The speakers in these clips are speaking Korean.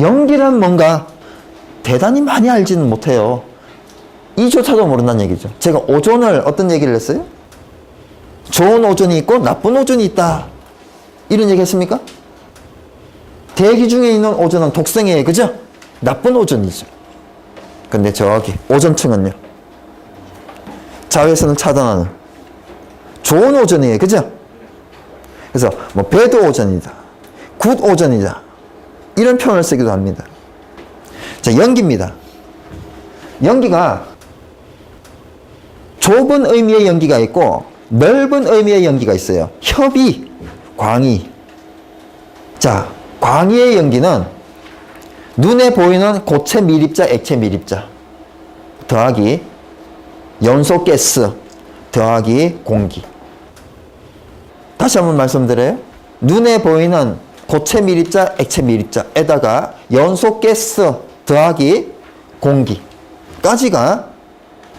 연기란 뭔가 대단히 많이 알지는 못해요. 이조차도 모른다는 얘기죠. 제가 오존을 어떤 얘기를 했어요? 좋은 오존이 있고 나쁜 오존이 있다. 이런 얘기 했습니까? 대기 중에 있는 오존은 독성이에요. 그죠? 나쁜 오존이죠. 근데 저기 오존층은요. 자외선을 차단하는 좋은 오존이에요. 그죠? 그래서 뭐 배드 오존이다. 굿 오존이다. 이런 표현을 쓰기도 합니다. 자, 연기입니다. 연기가 좁은 의미의 연기가 있고 넓은 의미의 연기가 있어요. 협의, 광의. 자, 광의의 연기는 눈에 보이는 고체 밀입자, 액체 밀입자 더하기 연소 가스 더하기 공기. 다시 한번 말씀드려요. 눈에 보이는 고체 밀입자, 액체 밀입자에다가 연소 가스 더하기 공기까지가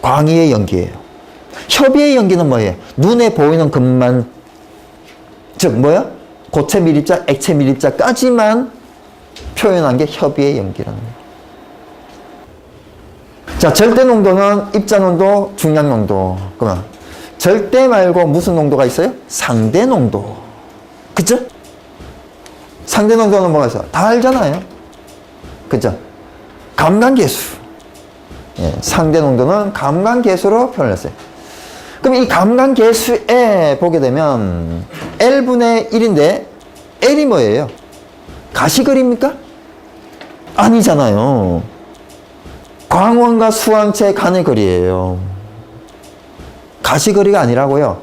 광의의 연기예요. 협의의 연기는 뭐예요? 눈에 보이는 것만 즉 뭐야? 고체 밀입자, 액체 밀입자까지만 표현한 게 협의의 연기라는 거예요. 자, 절대 농도는 입자 농도, 중량 농도. 그러면 절대 말고 무슨 농도가 있어요? 상대 농도. 그죠? 상대 농도는 뭐가 있어? 다 알잖아요. 그죠? 감간계수. 예, 상대 농도는 감간계수로 표현 했어요. 그럼 이 감간계수에 보게 되면 L분의 1인데 L이 뭐예요? 가시거리입니까? 아니잖아요. 광원과 수항체 간의 거리예요. 가시거리가 아니라고요.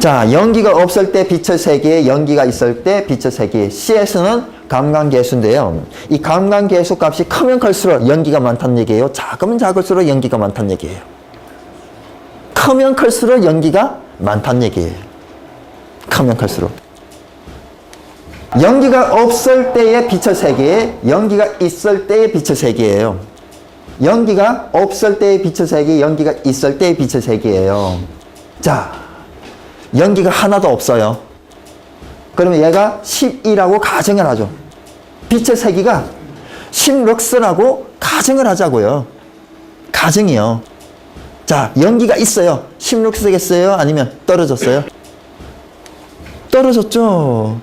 자, 연기가 없을 때 빛의 세계, 연기가 있을 때 빛의 세계. CS는 감광계수인데요. 이 감광계수 값이 크면 클수록 연기가 많다는 얘기예요. 작으면 작을수록 연기가 많다는 얘기예요. 크면 클수록 연기가 많다는 얘기예요. 크면 클수록. 연기가 없을 때의 빛의 세계, 연기가 있을 때의 빛의 세계예요. 연기가 없을 때의 빛의 세계, 연기가 있을 때의 빛의 세계예요. 자, 연기가 하나도 없어요. 그러면 얘가 12라고 가정을 하죠. 빛의 세기가 10럭스라고 가정을 하자고요. 가정이요. 자, 연기가 있어요. 10럭스겠어요? 아니면 떨어졌어요? 떨어졌죠.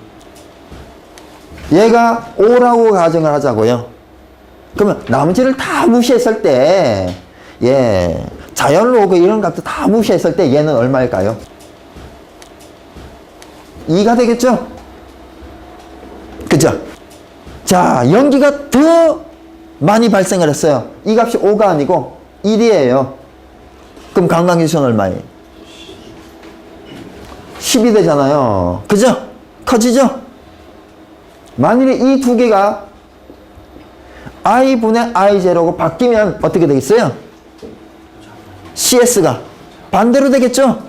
얘가 5라고 가정을 하자고요. 그러면 나머지를 다 무시했을 때, 예, 자연 로그 이런 값도 다 무시했을 때 얘는 얼마일까요? 2가 되겠죠? 그죠? 자, 연기가 더 많이 발생을 했어요. 이 값이 5가 아니고 1이에요. 그럼 강강기수는 얼마예요? 10이 되잖아요. 그죠? 커지죠? 만일에 이 두 개가 i분의 i0고 바뀌면 어떻게 되겠어요? CS가 반대로 되겠죠?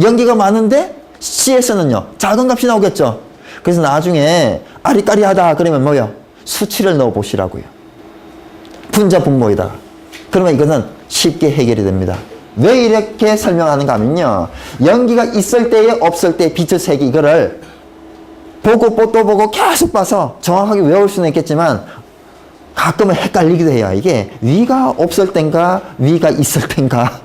연기가 많은데 CS는요 작은 값이 나오겠죠. 그래서 나중에 아리까리하다 그러면 뭐요? 수치를 넣어 보시라고요. 분자 분모에다가 그러면 이것은 쉽게 해결이 됩니다. 왜 이렇게 설명하는가 하면요. 연기가 있을 때에 없을 때 빛의 색이 이거를 보고 또 보고 계속 봐서 정확하게 외울 수는 있겠지만 가끔은 헷갈리기도 해요. 이게 위가 없을 땐가 위가 있을 땐가.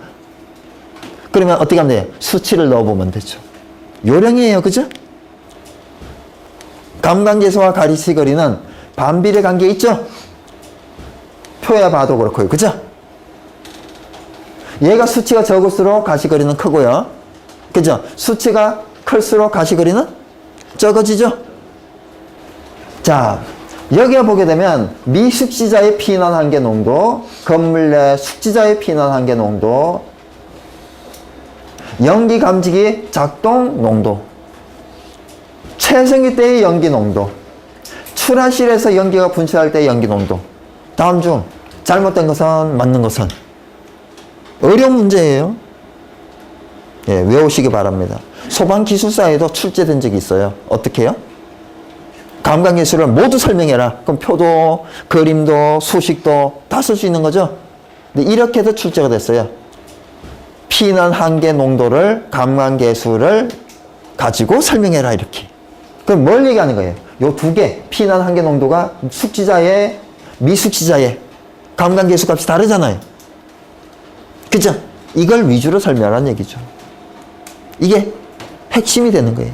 그러면 어떻게 하면 돼요? 수치를 넣어보면 되죠 요령이에요. 그죠? 감관계수와 가리시거리는 반비례 관계 있죠? 표에 봐도 그렇고요. 그죠? 얘가 수치가 적을수록 가시거리는 크고요. 그죠? 수치가 클수록 가시거리는 적어지죠? 자, 여기에 보게 되면 미숙지자의 피난 한계 농도, 건물 내 숙지자의 피난 한계 농도, 연기 감지기 작동 농도. 최성기 때의 연기 농도. 출하실에서 연기가 분출할 때의 연기 농도. 다음 중 잘못된 것은 맞는 것은? 어려운 문제예요. 예, 외우시기 바랍니다. 소방기술사에도 출제된 적이 있어요. 어떻게 해요? 감각예술을 모두 설명해라. 그럼 표도 그림도 수식도 다 쓸 수 있는 거죠? 근데 이렇게 해서 출제가 됐어요 피난 한계 농도를 감광계수를 가지고 설명해라 이렇게 그럼 뭘 얘기하는 거예요? 요 두 개, P난 한계 농도가 숙지자의, 미숙지자의 감관계수 값이 다르잖아요. 그죠? 이걸 위주로 설명하는 얘기죠. 이게 핵심이 되는 거예요.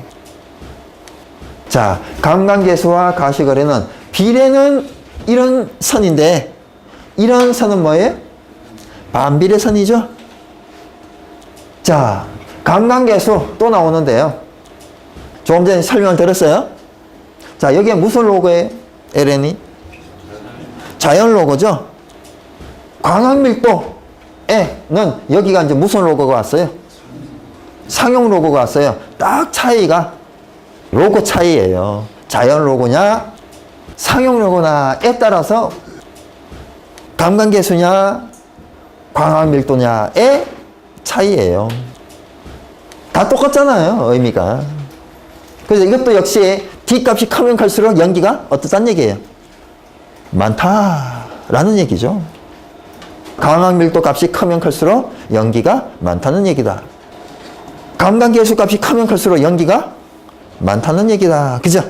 자, 감관계수와 가시거래는 비례는 이런 선인데 이런 선은 뭐예요? 반비례 선이죠. 자, 감관계수 또 나오는데요. 조금 전에 설명을 들었어요. 자, 여기에 무슨 로고예요? LN이? 자연 로고죠? 광학밀도에는 여기가 이제 무슨 로고가 왔어요? 상용 로고가 왔어요. 딱 차이가 로고 차이예요. 자연 로고냐, 상용 로고냐에 따라서 감관계수냐, 광학밀도냐의 차이예요. 다 똑같잖아요, 의미가. 그래서 이것도 역시 D값이 크면 클수록 연기가 어떻다는 얘기예요? 많다라는 얘기죠. 강한 밀도 값이 크면 클수록 연기가 많다는 얘기다. 감관계수 값이 크면 클수록 연기가 많다는 얘기다. 그죠?